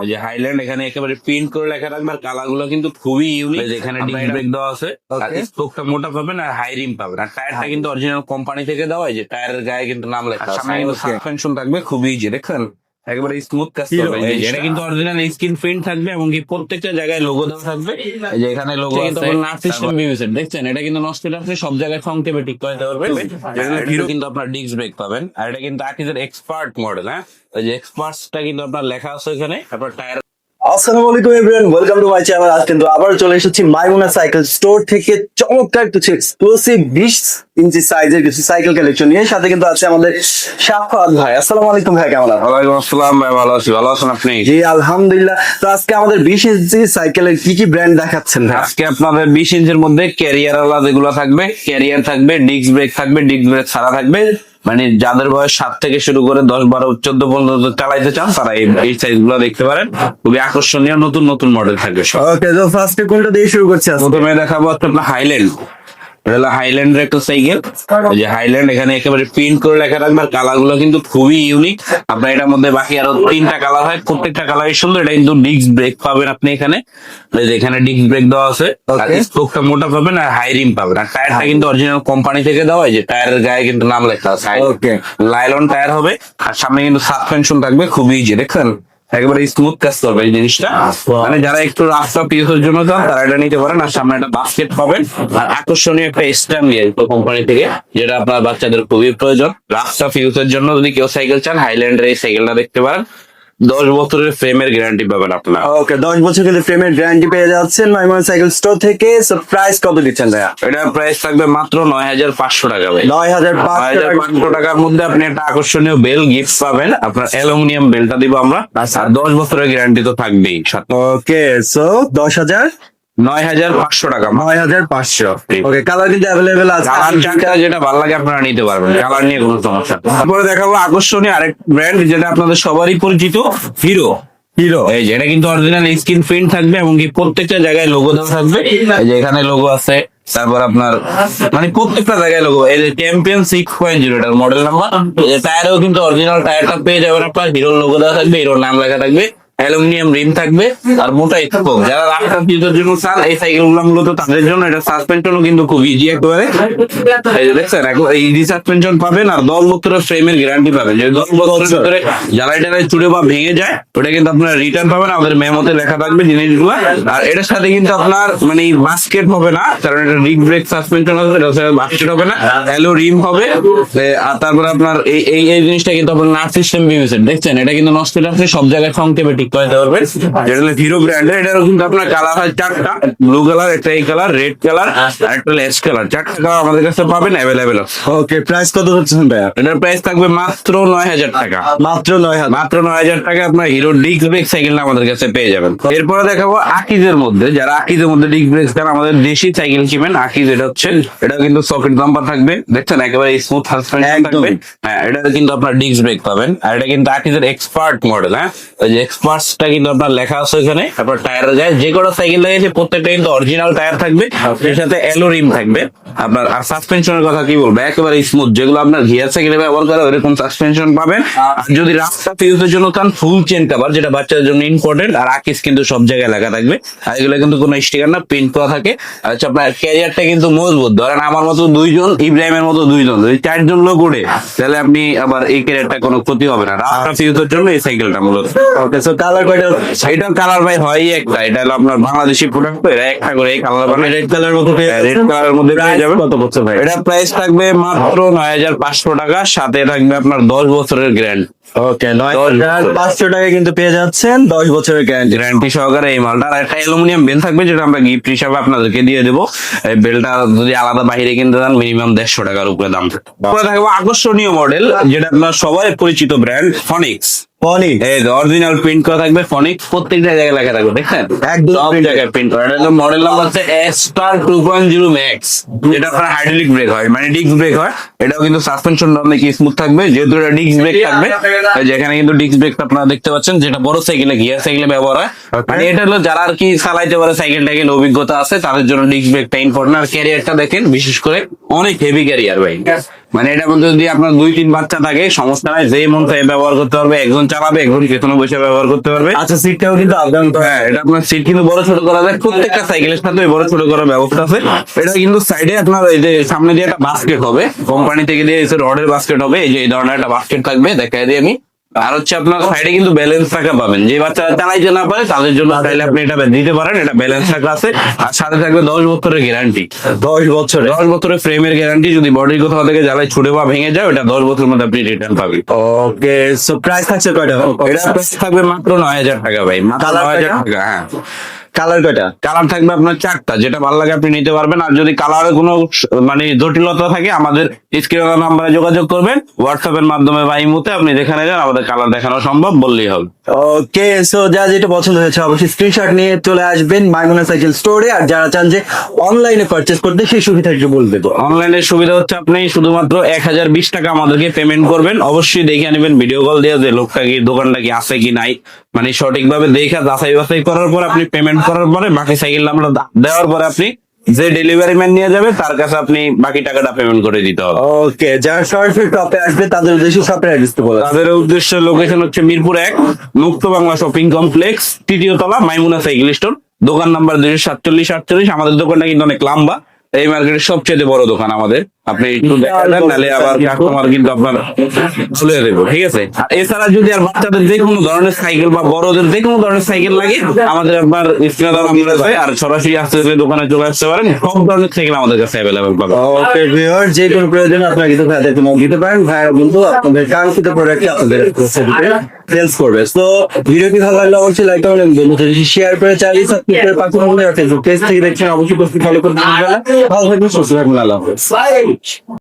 এই যে হাইল্যান্ড এখানে একেবারে প্রিন্ট করে লেখা রাখবে আর কালারগুলো কিন্তু খুবই ইউনিক এখানে ডিস্ক ব্রেক দেওয়া আছে আর স্পোকটা মোটা পাবেন আর হাই রিম পাবেন। আর টায়ারটা কিন্তু অরিজিনাল কোম্পানি থেকে দেওয়া হয় যে টায়ারের গায়ে কিন্তু নাম লেখা সামনে কিন্তু সাসপেনশন থাকবে খুবই ইজি দেখেন একেবারে স্মুথ কাজ করবে। এটা কিন্তু অরিজিনাল স্ক্রিন প্রিন্ট থাকবে এবং কি প্রত্যেকটা জায়গায় লোগো দেওয়া থাকবে। যে এখানে লোগো আছে। নাট সিস্টেম বিবেচন দেখছেন? এটা কিন্তু নষ্ট আপনি সব জায়গায় ঠিক করে দিতে পারবেন। হিরো কিন্তু আপনার ডিস্ক ব্রেক পাবেন। আর এটা কিন্তু আকিজের এক্সপার্ট মডেল হ্যাঁ? ওই যে এক্সপার্টসটা কিন্তু আপনার লেখা আছে এখানে তারপর টায়ার আসসালামু আলাইকুম everyone welcome to my channel আজ কিন্তু আবার চলে এসেছি মাইমুনা সাইকেল স্টোর থেকে চমৎকার কিছু এক্সক্লুসিভ বিশ ইঞ্চি সাইজের কিছু সাইকেল কালেকশন নিয়ে। সাথে কিন্তু আছে আমাদের ভাই। আসসালামু আলাইকুম ভাই কেমন আছেন? ওয়ালাইকুম আসসালাম ভাই ভালো আছি। ভালো আছেন আপনি? জি আলহামদুলিল্লাহ। তো আজকে আমাদের বিশ ইঞ্চি সাইকেলের কি কি ব্র্যান্ড দেখাচ্ছেন ভাই? আজকে আপনাদের বিশ ইঞ্চের মধ্যে ক্যারিয়ার আলা যেগুলো থাকবে ক্যারিয়ার থাকবে ডিস্ক ব্রেক থাকবে ডিস্ক ব্রেক ছাড়া থাকবে। মানে যাদের বয়স সাত থেকে শুরু করে দশ বারো চোদ্দ পর্যন্ত চালাইতে চান তারা এই সাইজগুলো দেখতে পারেন। খুবই আকর্ষণীয় নতুন নতুন মডেল থাকবে সব। ওকে তো ফার্স্টে কোনটা দিয়ে শুরু করছি প্রথমে দেখাবো হচ্ছে আপনার হাইল্যান্ড এটা হলো হাইল্যান্ডের একটা সাইকেল যে হাইল্যান্ড এখানে একেবারে প্রিন্ট করে লেখা রাখবে আর কালারগুলো কিন্তু খুবই ইউনিক আপনার এটার মধ্যে বাকি আরও তিনটা কালার হয় প্রত্যেকটা কালারই সুন্দর এটা কিন্তু ডিস্ক ব্রেক পাবেন আপনি এখানে। এখানে ডিস্ক ব্রেক দেওয়া আছে আর স্পোকটা মোটা পাবেন আর হাই রিম পাবেন। আর টায়ারটা কিন্তু অরিজিনাল কোম্পানি থেকে দেওয়া এই যে টায়ারের গায়ে কিন্তু নাম লেখা আছে। লাইলন টায়ার হবে আর সামনে কিন্তু সাসপেনশন থাকবে খুবই ইজি দেখেন একেবারে স্মুথ কাজ করবে এই জিনিসটা। মানে যারা একটু রাস্তা পিসের জন্য চান তারা এটা নিতে পারেন। আর সামনে একটা বাস্কেট পাবেন। আর আকর্ষণীয় একটা স্ট্যাম্প দিয়ে কোম্পানি থেকে যেটা আপনার বাচ্চাদের খুবই প্রয়োজন। রাস্তা ফিউজের জন্য যদি কেউ সাইকেল চান হাইল্যান্ডের এই সাইকেলটা দেখতে পারেন। দশ বছরের ফ্রেমের গ্যারান্টি পাবেন আপনার। ওকে দশ বছর কিন্তু ফ্রেমের গ্যারান্টি পেয়ে যাচ্ছেন মাইমুনা সাইকেল স্টোর থেকে। প্রাইস কত দিচ্ছেন ভাইয়া? এটা প্রাইস থাকবে মাত্র নয় হাজার পাঁচশো টাকা ভাই। নয় হাজার পাঁচশো টাকার মধ্যে আপনি একটা আকর্ষণীয় বেল গিফট পাবেন। আপনার অ্যালুমিনিয়াম বেলটা দিব আমরা। আর দশ বছরের গ্যারান্টি তো থাকবেই। ওকে সো দশ হাজার নয় হাজার পাঁচশো টাকা। নয় হাজার পাঁচশো। ওকে কালার কিন্তু অ্যাভেলেবেল আছে। কালার চারটা যেটা ভালো লাগে আপনারা নিতে পারবেন। কালার নিয়ে কোনো সমস্যা তারপরে দেখাবো আকর্ষণীয় আরেক ব্র্যান্ড যেটা আপনাদের সবারই পরিচিত হিরো হিরো এই যে এটা কিন্তু অরিজিনাল স্ক্রিন প্রিন্ট থাকবে এবং কি প্রত্যেকটা জায়গায় লোগো দেওয়া থাকবে। এই যে এখানে লোগো আছে। তারপর আপনার মানে প্রত্যেকটা জায়গায় লোগো এই যে চ্যাম্পিয়ন সিক্স পয়েন্ট জিরো এটার মডেল নাম্বার টায়ারেও কিন্তু অরিজিনাল টায়ারটা পেয়ে যাবেন আপনার। হিরোর লোগো দেওয়া থাকবে হিরোর নাম লেখা থাকবে। অ্যালুমিনিয়াম রিম থাকবে আর মোটা স্পোক যারা রাস্তা পিউজের জন্য চান এই সাইকেলগুলো মূলত তাদের জন্য এটা সাসপেনশনও কিন্তু খুব ইজি একেবারে। এই যে দেখছেন ইজি সাসপেনশন পাবেন আর দশ বছরের ফ্রেমের গ্যারান্টি পাবেন। যে দশ বছরের ভিতরে জ্বালাই টালাই চুড়ে বা ভেঙে যায় ওটা কিন্তু আপনার রিটার্ন পাবেন আমাদের মেমোতে লেখা থাকবে জিনিসগুলো। আর এটার সাথে কিন্তু আপনার মানে বাস্কেট হবে না কারণ এটা রিক ব্রেক সাসপেনশন হবে এটার সাথে বাস্কেট হবে না হ্যালো রিম হবে। আর তারপরে আপনার এই এই জিনিসটা কিন্তু আপনার নাট সিস্টেম বিবেচন দেখছেন এটা কিন্তু নষ্ট সব জায়গায় টেপে ঠিক করে পারবেন যেটা হলো হিরো ব্র্যান্ডের এটারও কিন্তু আপনার কালার হয় চারটা। ব্লু কালার একটা এই কালার রেড কালার আর একটা লেস কালার চারটা কালার আমাদের কাছে পাবেন অ্যাভেলেবেল ওকে প্রাইস কত হচ্ছে ভাইয়া? এটার প্রাইস থাকবে মাত্র নয় হাজার টাকা। মাত্র নয় হাজার। মাত্র নয় হাজার টাকা আপনার হিরো ডিস্ক ব্রেক সাইকেলটা আমাদের কাছে পেয়ে যাবেন। এরপরে দেখাবো আকিজের মধ্যে। যারা আকিজের মধ্যে ডিস্ক ব্রেক চান আমাদের দেশি সাইকেল কিনবেন আকিজ এটা হচ্ছে এটা কিন্তু সকেট নাম্বার থাকবে। দেখছেন একেবারে স্মুথ সাসপেনশন থাকবে। হ্যাঁ এটা কিন্তু আপনার ডিস্ক ব্রেক পাবেন। আর এটা কিন্তু আকিজের এক্সপার্ট মডেল হ্যাঁ? ওই যে এক্সপার্টসটা কিন্তু আপনার লেখা আছে এখানে তারপর টায়ারের গায়ে যে কোনো সাইকেল লাগিয়েছে প্রত্যেকটা কিন্তু অরিজিনাল টায়ার থাকবে। এর সাথে অ্যালো রিম থাকবে। আপনার আর সাসপেনশনের কথা কি বলব? একেবারে স্মুথ যেগুলো আপনার গিয়ার সাইকেলে ব্যবহার করে ওরকম সাসপেনশন পাবেন। আর যদি রাস্তা ফিউজের জন্য চান ফুল চেন কাভার যেটা বাচ্চাদের জন্য ইম্পর্টেন্ট আর আকিস কিন্তু সব জায়গায় লেখা থাকবে। আর এগুলো কিন্তু কোনো স্টিকার না প্রিন্ট করা থাকে। আর হচ্ছে আপনার ক্যারিয়ারটা কিন্তু মজবুত। ধরেন আমার মতো দুইজন ইব্রাহিমের মতো দুইজন। যদি চারজন লোক ওঠে তাহলে আপনি আবার এই ক্যারিয়ারটা কোনো ক্ষতি হবে না। রাস্তা ফিউজের জন্য এই সাইকেলটা মূলত। কালার কয়টা? এটার কালার ভাই হয় একটা এটা হলো আপনার বাংলাদেশি প্রোডাক্ট তো এরা একটা করে এই কালার মানে রেড কালার মতো রেড কালার মধ্যে পেয়ে যাবে যাবেন। কত বছর ভাই? এটা প্রাইস থাকবে মাত্র নয় হাজার পাঁচশো টাকা সাথে থাকবে আপনার দশ বছরের গ্যারান্টি ওকে নয় হাজার পাঁচশো টাকা কিন্তু পেয়ে যাচ্ছেন। দশ বছরের গ্যারান্টি গ্যারান্টি সহকারে এই মালটা। আর একটা অ্যালুমিনিয়াম বেল থাকবে যেটা আমরা গিফট হিসাবে আপনাদেরকে দিয়ে দেবো। এই বেলটা যদি আলাদা বাইরে কিনতে চান মিনিমাম দেড়শো টাকার উপরে দাম তারপরে থাকবে আকর্ষণীয় মডেল যেটা আপনার সবাই পরিচিত ব্র্যান্ড ফনিক্স এই অরিজিনাল প্রিন্ট করা থাকবে ফনিক্স প্রত্যেকটা জায়গায় লেখা থাকবে দেখেন একদম সব জায়গায় প্রিন্ট করা। এটা মডেল নাম্বার হচ্ছে star two point zero max যেটা আপনার হাইড্রোলিক ব্রেক হয় মানে ডিস্ক ব্রেক হয়। এটাও কিন্তু সাসপেনশন অনেক স্মুথ থাকবে? যেহেতু এটা ডিস্ক ব্রেক থাকবে। এই যে এখানে কিন্তু ডিস্ক ব্রেক আপনারা দেখতে পাচ্ছেন যেটা বড় সাইকেলে গিয়ার সাইকেলে ব্যবহার হয়। মানে এটা হলো যারা আর কি চালাইতে পারে সাইকেল টাইকেল অভিজ্ঞতা আছে তাদের জন্য ডিস্ক ব্রেকটা ইম্পর্টেন্ট আর ক্যারিয়ারটা দেখেন বিশেষ করে অনেক হেভি ক্যারিয়ার ভাই। মানে এটা বলতে যদি আপনার দুই তিন বাচ্চা থাকে সমস্যা নাই যেই মন চাই ব্যবহার করতে পারবে একজন চালাবে একজন পেছনে বসে ব্যবহার করতে পারবে। আচ্ছা সিটটাও কিন্তু আপডাউন হ্যাঁ এটা আপনার সিট কিন্তু বড় ছোট করা যায় প্রত্যেকটা সাইকেলের সাথে বড় ছোট করার ব্যবস্থা আছে। এটা কিন্তু সাইডে আপনার এই যে সামনে দিয়ে একটা বাস্কেট হবে কোম্পানি থেকে দিয়ে রডের বাস্কেট হবে এই যে এই ধরনের একটা বাস্কেট থাকবে দেখাই দিই আমি। আর হচ্ছে আপনার সাইডে কিন্তু ব্যালেন্স রাখা পাবেন। যে বাচ্চারা চালাইতে না পারে তাদের জন্য চাইলে আপনি এটা দিতে পারেন এটা ব্যালেন্স রাখা আছে। আর সাথে থাকবে দশ বছরের গ্যারান্টি দশ বছরে দশ বছরের ফ্রেমের গ্যারান্টি যদি বডির কোথাও থেকে জ্বালাই ছুটে বা ভেঙে যায় ওটা দশ বছরের মধ্যে আপনি রিটার্ন পাবেন। ওকে সো প্রাইস থাকছে কয়টা? এটা প্রাইস থাকবে মাত্র নয় হাজার টাকা ভাই মাত্র নয় হাজার টাকা হ্যাঁ। কালার কয়টা? কালার থাকবে আপনার চারটা যেটা ভালো লাগে আপনি নিতে পারবেন। আর যদি কালারে কোনো মানে জটিলতা থাকে আমাদের স্ক্রিন নাম্বারে যোগাযোগ করবেন। হোয়াটসঅ্যাপের মাধ্যমে বা ইমুতে আপনি যেখানে যান আমাদের কালার দেখানো সম্ভব বললেই হবে। ওকে সো যা যেটা পছন্দ হয়েছে অবশ্যই স্ক্রিনশট নিয়ে চলে আসবেন মাইমুনা সাইকেল স্টোরে আর যারা চান যে অনলাইনে পারচেজ করতে সেই সুবিধা একটু বলে দেবো। অনলাইনের সুবিধা হচ্ছে আপনি শুধুমাত্র এক হাজার বিশ টাকা আমাদেরকে পেমেন্ট করবেন। অবশ্যই দেখে নেবেন ভিডিও কল দিয়ে যে লোকটা কি দোকানটা কি আছে কি নাই। মানে সঠিকভাবে দেখে যাচাই বাছাই করার পর আপনি পেমেন্ট করার পরে বাকি সাইকেল আমরা দেওয়ার পরে আপনি যে ডেলিভারি ম্যান নিয়ে যাবে তার কাছে আপনি বাকি টাকাটা পেমেন্ট করে দিতে হবে। ওকে যারা সরাসরি টপে আসবে তাদের উদ্দেশ্যে শপের অ্যাড্রেস তো বলে তাদের উদ্দেশ্য লোকেশন হচ্ছে মিরপুর এক মুক্ত বাংলা শপিং কমপ্লেক্স তৃতীয় তলা মাইমুনা সাইকেল স্টোর দোকান নাম্বার দুইশো সাতচল্লিশ আটচল্লিশ। আমাদের দোকানটা কিন্তু অনেক লম্বা। এই মার্কেটের সবচেয়ে বড় দোকান আমাদের। আপনি একটু দেখা দেন নাহলে আবার কাস্টমার কিন্তু আপনার চলে দেবো ঠিক আছে? আর এছাড়া যদি আর বাচ্চাদের যে কোনো ধরনের সাইকেল বা বড়দের যে কোনো ধরনের সাইকেল লাগে আমাদের আপনার স্ক্রিনে দেওয়া নাম্বার আছে আর সরাসরি আসতে দোকানে চলে আসতে পারেন সব ধরনের সাইকেল আমাদের কাছে অ্যাভেলেবেল পাবেন। ওকে ভিউয়ার যে কোনো প্রয়োজনে আপনারা কিন্তু ভাইদের কোনো দিতে পারেন। ভাই কিন্তু আপনাদের কাঙ্ক্ষিত প্রোডাক্ট আপনাদের সেলস করবে। তো ভিডিওটি ভালো লাগলে অবশ্যই লাইক করবেন বন্ধুদের শেয়ার করে চাইলে সাবস্ক্রাইব করে পাশে ফেসবুক পেজ থেকে দেখছেন অবশ্যই ফলো ভুলবেন ভালো থাকবেন সুস্থ থাকবেন আল্লাহ হাফেজ। Beach.